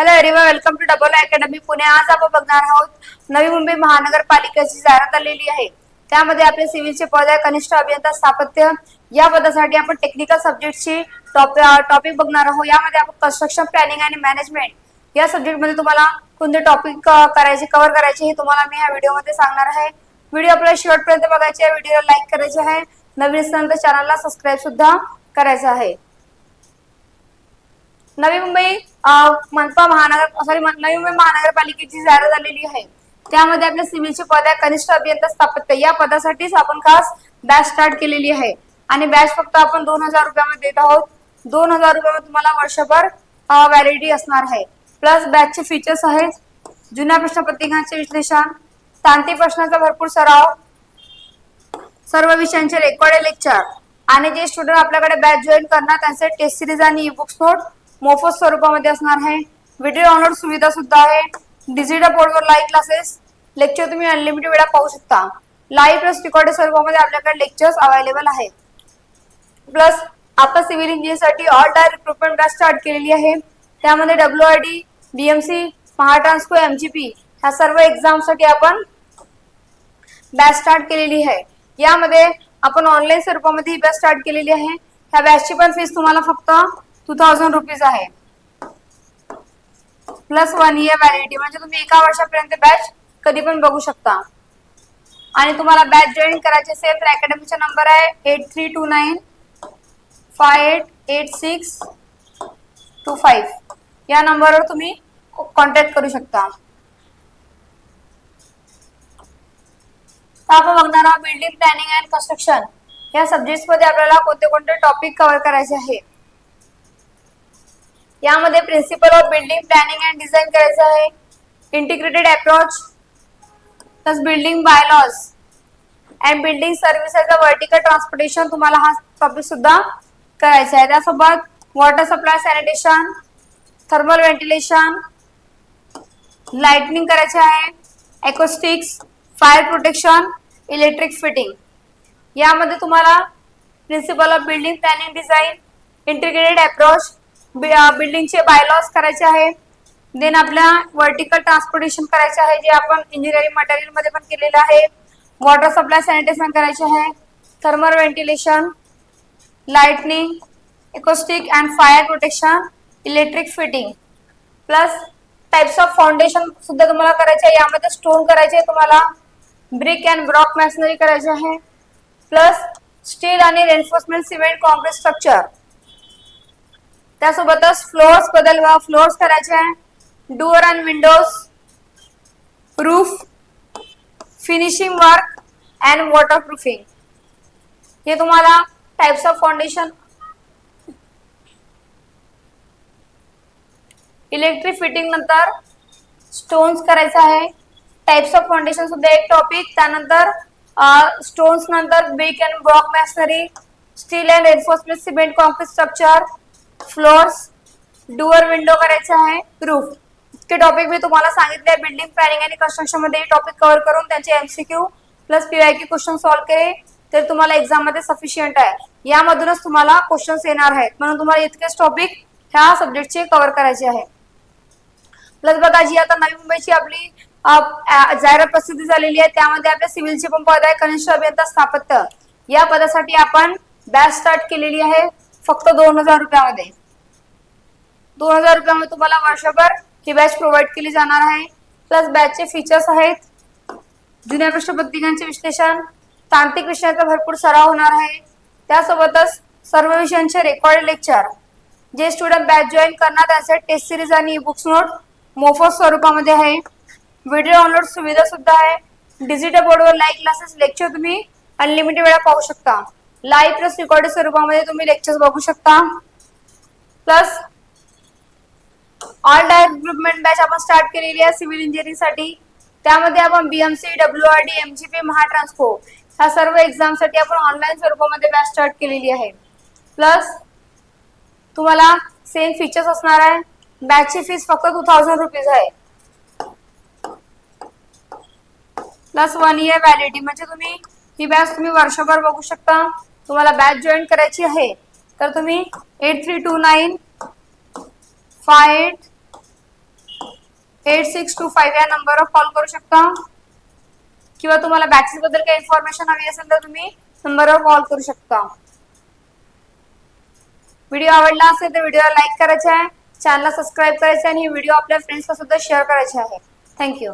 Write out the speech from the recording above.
Hello एरिवा welcome to double academy Pune आज आपण बघणार आहोत नवी मुंबई महानगरपालिकेची जाहिरात आलेली आहे. त्यामध्ये आपले सिव्हिलचे पद आहे कनिष्ठ अभियंता स्थापत्य या पदासाठी आपण टेक्निकल सब्जेक्टची टॉपिक बघणार आहोत. यामध्ये आपण कन्स्ट्रक्शन प्लॅनिंग आणि मॅनेजमेंट या सब्जेक्टमध्ये तुम्हाला कोणते टॉपिक करायचे कव्हर करायचे हे तुम्हाला मी या व्हिडिओमध्ये सांगणार आहे. व्हिडिओ आपल्याला शेवटपर्यंत बघायचे आहे. व्हिडिओला लाईक करायचे आहे. नवीन असल्यानंतर चॅनलला सबस्क्राईब सुद्धा करायचं आहे. नवी मुंबई मनपा महानगर सॉरी नवी मुंबई महानगरपालिकेची जाहिरात आलेली आहे. त्यामध्ये आपल्या सिव्हिलचे पद आहे कनिष्ठ अभियंता स्थापत्य या पदासाठीच आपण खास बॅच स्टार्ट केलेली आहे. आणि बॅच फक्त आपण दोन हजार रुपयामध्ये देत आहोत. दोन हजार रुपयामध्ये तुम्हाला वर्षभर व्हॅलिडिटी असणार आहे. प्लस बॅचचे फीचर्स आहेत. जुन्या प्रश्नपत्रिकांचे विश्लेषण तांत्रिक प्रश्नाचा भरपूर सराव सर्व विषयांचे रेकॉर्डेड लेक्चर. आणि जे स्टुडंट आपल्याकडे बॅच जॉईन करणार त्यांचे टेस्ट सिरीज आणि ई बुक्स नोट मोफत स्वरूपामध्ये असणार आहे. व्हिडिओ डाउनलोड सुविधा सुद्धा आहे. डिजिटल बोर्डवर लाईव्ह क्लासेस लेक्चर तुम्ही अनलिमिटेड वेळा पाहू शकता. लाईव्ह प्लस रेकॉर्डेड स्वरूपामध्ये आपल्याकडे लेक्चर्स अवेलेबल आहेत. प्लस आपण civil इंजिनिअरसाठी all tier recruitment batch start आहे. त्यामध्ये W I D BMC Mahatransco MGP ह्या सर्व एक्झामसाठी आपण बॅच स्टार्ट केलेली आहे. यामध्ये आपण ऑनलाईन स्वरूपामध्ये ही बॅच स्टार्ट आहे. ह्या बॅचची पण फ़ीस तुम्हाला फक्त टू थाउजंड रुपीज आहे. प्लस वन इयर व्हॅलिडिटी म्हणजे तुम्ही एका वर्षापर्यंत बॅच कधी पण बघू शकता. आणि तुम्हाला बॅच जॉईन करायची असेल तर अकॅडमीचा नंबर आहे eight three two nine five eight eight six two five या नंबरवर तुम्ही कॉन्टॅक्ट करू शकता. आपण बघणार आहोत बिल्डिंग प्लॅनिंग अँड कन्स्ट्रक्शन या सब्जेक्टमध्ये आपल्याला कोणते कोणते टॉपिक कव्हर करायचे आहे यामध्ये principle of building planning and design करायचं आहे. Integrated approach plus building bylaws and building services vertical transportation तुम्हाला हा टॉपिक सुद्धा करायचा आहे. त्यासोबत water supply sanitation thermal ventilation lightning करायचे आहे acoustics fire protection electric fitting यामध्ये तुम्हाला principle of building planning design integrated approach बिल्डिंगचे bylaws करायचे आहे. देन आपल्या वर्टिकल ट्रान्सपोर्टेशन करायचे आहे जे आपण इंजिनिअरिंग मटेरियलमध्ये पण केलेलं आहे. वॉटर सप्लाय सॅनिटेशन करायचे आहे. Thermal ventilation lightning acoustic and fire protection electric fitting plus types of foundation सुद्धा तुम्हाला करायचे आहे. यामध्ये स्टोन करायचे आहे तुम्हाला. ब्रिक अँड ब्रॉक मॅशनरी करायचे आहे. प्लस स्टील आणि रेन्फोर्समेंट सिमेंट कॉन्क्रीट स्ट्रक्चर त्यासोबतच फ्लोअर्स बदल फ्लोअर्स करायचे windows roof finishing work and water proofing तुम्हाला types of foundation electric fitting नंतर स्टोन्स करायचं टाइप्स ऑफ़ फाउंडेशन सुद्धा एक टॉपिक स्टोन्स नंतर brick and block masonry steel and enforcement cement concrete structure floors door window करायचं आहे roof इतके topic मी तुम्हाला सांगितले बिल्डिंग प्लॅनिंग आणि कन्स्ट्रक्शनमध्ये टॉपिक कव्हर करून त्यांचे MCQ plus PYQ question solve केले. तर तुम्हाला एक्झाममध्ये सफिशियंट आहे. यामधूनच तुम्हाला क्वेश्चन्स येणार आहेत. म्हणून तुम्हाला इतकेच टॉपिक ह्या सब्जेक्टचे कव्हर करायचे आहे. प्लस बघा जी आता नवी मुंबईची आपली जाहिरात प्रसिद्धी झालेली आहे त्यामध्ये आपल्या सिव्हिलचे पण पद आहे. कनिष्ठ अभियंता स्थापत्य. या पदासाठी आपण बॅच स्टार्ट केलेली आहे. फक्त दोन हजार रुपयामध्ये. दोन हजार रुपयामध्ये तुम्हाला वर्षभर ही बॅच प्रोव्हाइड केली जाणार आहे. प्लस बॅचचे फीचर्स आहेत. जुन्या प्रश्नपत्रिकांचे विश्लेषण तांत्रिक विषयाचा भरपूर सराव होणार आहे. त्यासोबतच सर्व विषयांचे रेकॉर्ड लेक्चर जे स्टुडंट बॅच जॉईन करणार त्याचे टेस्ट सिरीज आणि बुक्स नोट मोफत स्वरूपामध्ये आहे. व्हिडिओ डाउनलोड सुविधा सुद्धा आहे. डिजिटल बोर्डवर लाईव्ह क्लासेस लेक्चर तुम्ही अनलिमिटेड वेळा पाहू शकता. लाईव्ह प्लस रेकॉर्डेड स्वरूपामध्ये तुम्ही लेक्चर्स बघू शकता. Plus all direct recruitment batch आपण स्टार्ट केलेली आहे सिव्हिल इंजिनिअरिंगसाठी. त्यामध्ये आपण BMC W R D MGP Mahatransco ह्या सर्व एक्झामसाठी आपण ऑनलाईन स्वरूपामध्ये बॅच स्टार्ट केलेली आहे. प्लस तुम्हाला सेम फीचर्स असणार आहे. बॅचची फीस फक्त टू थाउजंड रुपीज आहे. प्लस वन इयर व्हॅलिडिटी म्हणजे तुम्ही ही बॅच तुम्ही वर्षभर बघू शकता. तुम्हाला बॅच जॉईन करायची आहे तर तुम्ही eight three two nine five eight eight six two five या नंबरवर कॉल करू शकता. किंवा तुम्हाला बॅचेस बद्दल काही इन्फॉर्मेशन हवी असेल तर तुम्ही नंबरवर कॉल करू शकता. व्हिडिओ आवडला असेल तर व्हिडिओला लाईक करायचा आहे चॅनलला सबस्क्राईब करायचं आहे आणि व्हिडिओ आपल्या फ्रेंड्सला सुद्धा शेअर करायचे आहे. थँक्यू